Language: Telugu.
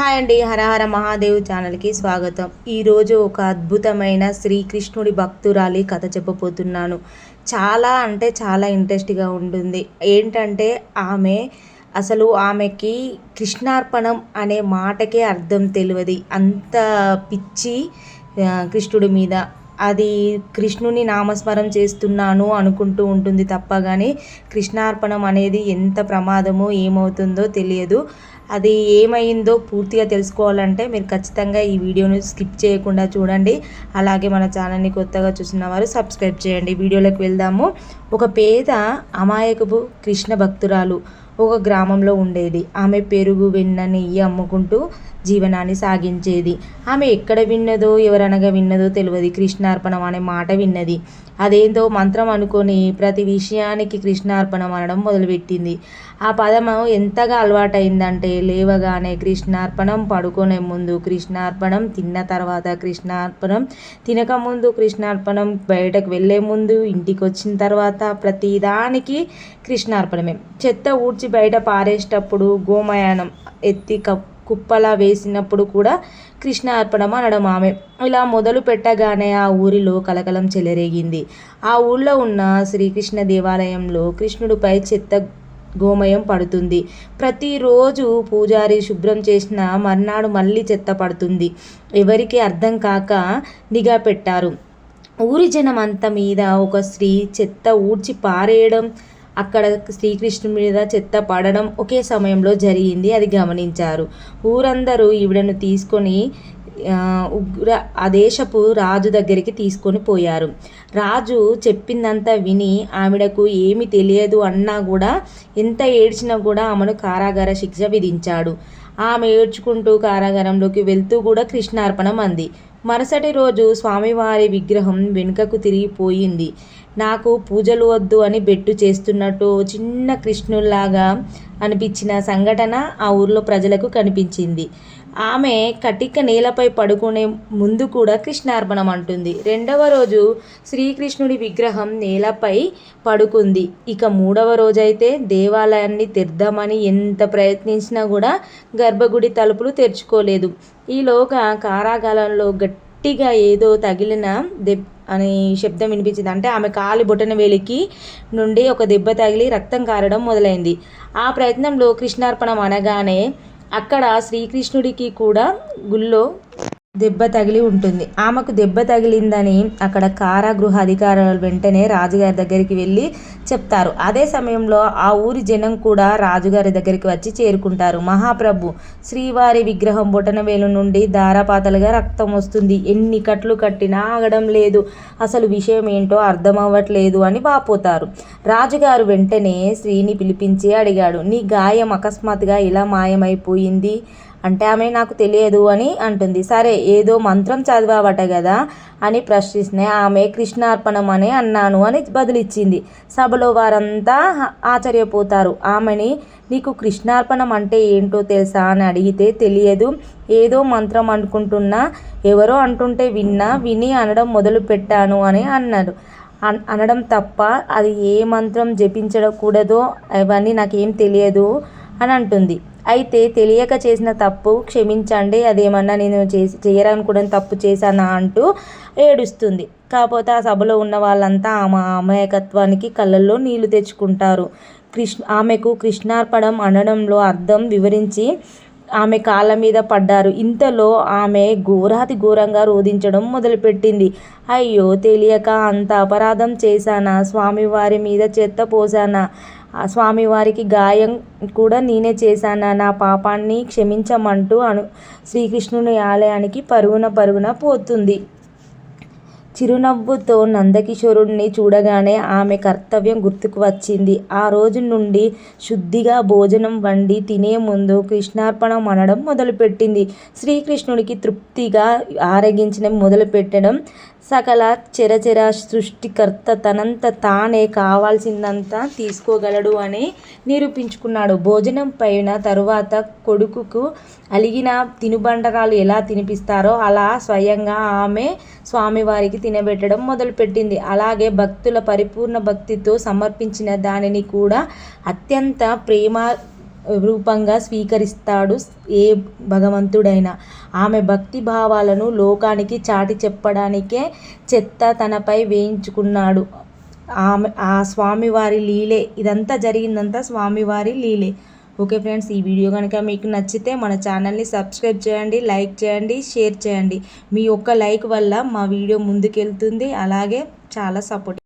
హాయ్ అండి హరహర మహాదేవ్ ఛానల్కి స్వాగతం. ఈరోజు ఒక అద్భుతమైన శ్రీకృష్ణుడి భక్తురాలి కథ చెప్పబోతున్నాను. చాలా అంటే చాలా ఇంట్రెస్ట్గా ఉంటుంది. ఏంటంటే ఆమె అసలు ఆమెకి కృష్ణార్పణం అనే మాటకే అర్థం తెలియదు. అంత పిచ్చి కృష్ణుడి మీద. అది కృష్ణుని నామస్మరం చేస్తున్నాను అనుకుంటూ ఉంటుంది తప్ప కానీ కృష్ణార్పణం అనేది ఎంత ప్రమాదమో ఏమవుతుందో తెలియదు. అది ఏమైందో పూర్తిగా తెలుసుకోవాలంటే మీరు ఖచ్చితంగా ఈ వీడియోను స్కిప్ చేయకుండా చూడండి. అలాగే మన ఛానల్ని కొత్తగా చూసిన వారు సబ్స్క్రైబ్ చేయండి. వీడియోలోకి వెళ్దాము. ఒక పేద అమాయకపు కృష్ణ భక్తురాలు ఒక గ్రామంలో ఉండేది. ఆమె పెరుగు వెన్న నెయ్యి అమ్ముకుంటూ జీవనాన్ని సాగించేది. ఆమె ఎక్కడ విన్నదో ఎవరనగా విన్నదో తెలియదు కృష్ణార్పణం అనే మాట విన్నది. అదేందో మంత్రం అనుకొని ప్రతి విషయానికి కృష్ణార్పణం అనడం మొదలుపెట్టింది. ఆ పదము ఎంతగా అలవాటైందంటే లేవగానే కృష్ణార్పణం పడుకునే ముందు కృష్ణార్పణం తిన్న తర్వాత కృష్ణార్పణం తినక ముందు కృష్ణార్పణం బయటకు వెళ్ళే ముందు ఇంటికి వచ్చిన తర్వాత ప్రతిదానికి కృష్ణార్పణమే. చెత్త ఊడ్చి బయట పారేసేటప్పుడు గోమయానం ఎత్తి కప్ కుప్పలా వేసినప్పుడు కూడా కృష్ణ అర్పణం అనడం ఆమె. ఇలా మొదలు పెట్టగానే ఆ ఊరిలో కలకలం చెలరేగింది. ఆ ఊళ్ళో ఉన్న శ్రీకృష్ణ దేవాలయంలో కృష్ణుడిపై చెత్త గోమయం పడుతుంది. ప్రతిరోజు పూజారి శుభ్రం చేసిన మర్నాడు మళ్ళీ చెత్త పడుతుంది. ఎవరికి అర్థం కాక నిఘా పెట్టారు. ఊరి జనం అంత మీద ఒక స్త్రీ చెత్త ఊడ్చి పారేయడం అక్కడ శ్రీకృష్ణుడి మీద చెత్త పడడం ఒకే సమయంలో జరిగింది అది గమనించారు. ఊరందరూ ఈవిడను తీసుకొని ఉగ్ర ఆ దేశపు రాజు దగ్గరికి తీసుకొని పోయారు. రాజు చెప్పిందంతా విని ఆవిడకు ఏమి తెలియదు అన్నా కూడా ఎంత ఏడ్చినా కూడా ఆమెను కారాగార శిక్ష విధించాడు. ఆమె ఏడ్చుకుంటూ కారాగారంలోకి వెళ్తూ కూడా కృష్ణార్పణం అంది. మరుసటి రోజు స్వామివారి విగ్రహం వెనుకకు తిరిగిపోయింది. నాకు పూజలు వద్దు అని బెట్టు చేస్తున్నట్టు చిన్న కృష్ణుల్లాగా అనిపించిన సంఘటన ఆ ఊర్లో ప్రజలకు కనిపించింది. ఆమె కటిక నేలపై పడుకునే ముందు కూడా కృష్ణార్పణం అంటుంది. రెండవ రోజు శ్రీకృష్ణుడి విగ్రహం నేలపై పడుకుంది. ఇక మూడవ రోజైతే దేవాలయాన్ని తెద్దామని ఎంత ప్రయత్నించినా కూడా గర్భగుడి తలుపులు తెరుచుకోలేదు. ఈలోగా కారాగాలంలో గట్టిగా ఏదో తగిలిన దెబ్ అని శబ్దం వినిపించింది. అంటే ఆమె కాలి బొటన వేలికి నుండి ఒక దెబ్బ తగిలి రక్తం కారడం మొదలైంది. ఆ ప్రయత్నంలో కృష్ణార్పణం అనగానే అక్కడ శ్రీకృష్ణుడికి కూడా గుళ్ళో దెబ్బ తగిలి ఉంటుంది. ఆమెకు దెబ్బ తగిలిందని అక్కడ కారాగృహ అధికారులు వెంటనే రాజుగారి దగ్గరికి వెళ్ళి చెప్తారు. అదే సమయంలో ఆ ఊరి జనం కూడా రాజుగారి దగ్గరికి వచ్చి చేరుకుంటారు. మహాప్రభు శ్రీవారి విగ్రహం బొటనవేలు నుండి ధారాపాతలుగా రక్తం వస్తుంది. ఎన్ని కట్లు కట్టినా ఆగడం లేదు. అసలు విషయం ఏంటో అర్థం అవ్వట్లేదు అని వాపోతారు. రాజుగారు వెంటనే శ్రీని పిలిపించి అడిగాడు నీ గాయం అకస్మాత్తుగా ఇలా మాయమైపోయింది? అంటే ఆమె నాకు తెలియదు అని అంటుంది. సరే ఏదో మంత్రం చదివావట కదా అని ప్రశ్నిస్తే ఆమె కృష్ణార్పణం అని అన్నాను అని బదులిచ్చింది. సభలో వారంతా ఆశ్చర్యపోతారు. ఆమెని నీకు కృష్ణార్పణం అంటే ఏంటో తెలుసా అని అడిగితే తెలియదు. ఏదో మంత్రం అనుకుంటున్నా ఎవరో అంటుంటే విన్నా విని అనడం మొదలు పెట్టాను అని అన్నాడు. అన్- అనడం తప్ప అది ఏ మంత్రం జపించకూడదో అవన్నీ నాకేం తెలియదు అని అంటుంది. అయితే తెలియక చేసిన తప్పు క్షమించండి అదేమన్నా నేను చేసి చేయరనుకోవడం తప్పు చేశానా అంటూ ఏడుస్తుంది. కాకపోతే ఆ సభలో ఉన్న వాళ్ళంతా ఆమె అమాయకత్వానికి కళ్ళల్లో నీళ్ళు తెచ్చుకుంటారు. కృష్ణ ఆమెకు కృష్ణార్పణం అనడంలో అర్థం వివరించి ఆమె కాళ్ళ మీద పడ్డారు. ఇంతలో ఆమె ఘోరాతి ఘోరంగా రోధించడం మొదలుపెట్టింది. అయ్యో తెలియక అంత అపరాధం చేశానా? స్వామివారి మీద చెత్త పోసానా ఆ స్వామివారికి గాయం కూడా నేనే చేశానా? నా పాపాన్ని క్షమించమంటూ అను శ్రీకృష్ణుని ఆలయానికి పరుగున పరుగున పోతుంది. చిరునవ్వుతో నందకిషోరుణ్ణి చూడగానే ఆమె కర్తవ్యం గుర్తుకు వచ్చింది. ఆ రోజు నుండి శుద్ధిగా భోజనం వండి తినే ముందు కృష్ణార్పణం అనడం మొదలుపెట్టింది. శ్రీకృష్ణుడికి తృప్తిగా ఆరగించడం మొదలుపెట్టడం సకల చరచర సృష్టికర్త తనంత తానే కావాల్సిందంతా తీసుకోగలడు అని నిరూపించుకున్నాడు. భోజనం పైన తరువాత కొడుకుకు అలిగిన తినుబండరాలు ఎలా తినిపిస్తారో అలా స్వయంగా ఆమె స్వామివారికి తినబెట్టడం మొదలుపెట్టింది. అలాగే భక్తుల పరిపూర్ణ భక్తితో సమర్పించిన దానిని కూడా అత్యంత ప్రేమ రూపంగా స్వీకరిస్తాడు ఏ భగవంతుడైనా. ఆమె భక్తి భావాలను లోకానికి చాటి చెప్పడానికే చెత్త తనపై వేయించుకున్నాడు. ఆమె ఆ స్వామివారి లీలే ఇదంతా జరిగిందంతా స్వామివారి లీలే. ఓకే ఫ్రెండ్స్ ఈ వీడియో కనుక మీకు నచ్చితే మన ఛానల్ని సబ్స్క్రైబ్ చేయండి లైక్ చేయండి షేర్ చేయండి. మీ ఒక్క లైక్ వల్ల మా వీడియో ముందుకెళ్తుంది. అలాగే చాలా సపోర్ట్.